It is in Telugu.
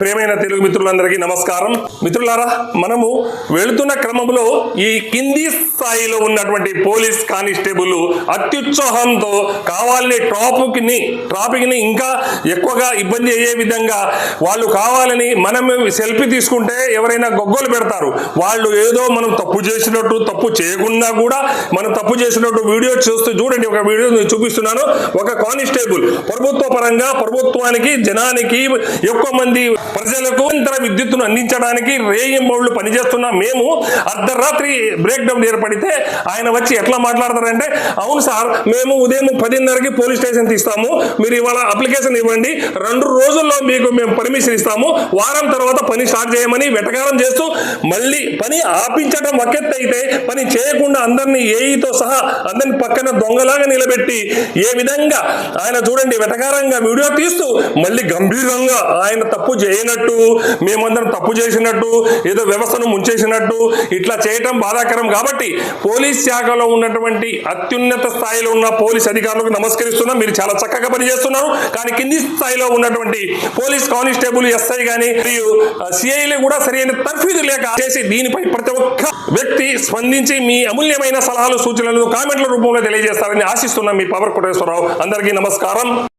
ప్రియమైన తెలుగు మిత్రులందరికీ నమస్కారం. మిత్రులారా మనము వెళుతున్న క్రమంలో ఈ కింది స్థాయిలో ఉన్నటువంటి పోలీస్ కానిస్టేబుల్ అత్యుత్సాహంతో కావాలని ట్రాఫిక్ని ట్రాఫిక్ని ఇంకా ఎక్కువగా ఇబ్బంది అయ్యే విధంగా వాళ్ళు కావాలని మనం సెల్ఫీ తీసుకుంటే ఎవరైనా గొగ్గోలు పెడతారు. వాళ్ళు ఏదో మనం తప్పు చేసినట్టు తప్పు చేయకుండా కూడా మనం తప్పు చేసినట్టు వీడియో చూస్తూ చూడండి ఒక వీడియో చూపిస్తున్నాను. ఒక కానిస్టేబుల్ ప్రభుత్వ పరంగా ప్రభుత్వానికి జనానికి ఎక్కువ మంది ప్రజలకు ఇంతర విద్యుత్తును అందించడానికి రేయింబౌళ్ళు పనిచేస్తున్న మేము అర్ధరాత్రి బ్రేక్ డౌన్ ఏర్పడితే ఆయన వచ్చి ఎట్లా మాట్లాడతారంటే అవును సార్ మేము ఉదయం పదిన్నరకి పోలీస్ స్టేషన్ తీస్తాము మీరు ఇవాళ అప్లికేషన్ ఇవ్వండి రెండు రోజుల్లో మీకు మేము పర్మిషన్ ఇస్తాము వారం తర్వాత పని స్టార్ట్ చేయమని వెటకారం చేస్తూ మళ్ళీ పని ఆపించడం ఒకెత్త అయితే పని చేయకుండా అందరినీ ఏఈతో సహా అందరిని పక్కన దొంగలాగా నిలబెట్టి ఏ విధంగా ఆయన చూడండి వెటకారంగా వీడియో తీస్తూ మళ్ళీ గంభీరంగా ఆయన తప్పు చేయనట్టు మేమందరం తప్పు చేసినట్టు ఏదో వ్యవస్థను ముంచేసినట్టు ఇట్లా చేయటం బాధాకరం. కాబట్టి పోలీస్ శాఖలో ఉన్నటువంటి అత్యున్నత స్థాయిలో ఉన్న పోలీస్ అధికారులకు నమస్కరిస్తున్నాం. మీరు చాలా చక్కగా పనిచేస్తున్నారు. కానీ కింది స్థాయిలో ఉన్నటువంటి పోలీస్ కానిస్టేబుల్ ఎస్ఐ కానీ మరియు సిఐలు కూడా సరైన తర్ఫీదు లేక చేసి దీనిపై ప్రతి ఒక్క వ్యక్తి స్పందించి మీ అమూల్యమైన సలహాలు సూచనలను కామెంట్ల రూపంలో తెలియజేస్తారని ఆశిస్తున్నాం మీ పవర్ కోటేశ్వరరావు. అందరికీ నమస్కారం.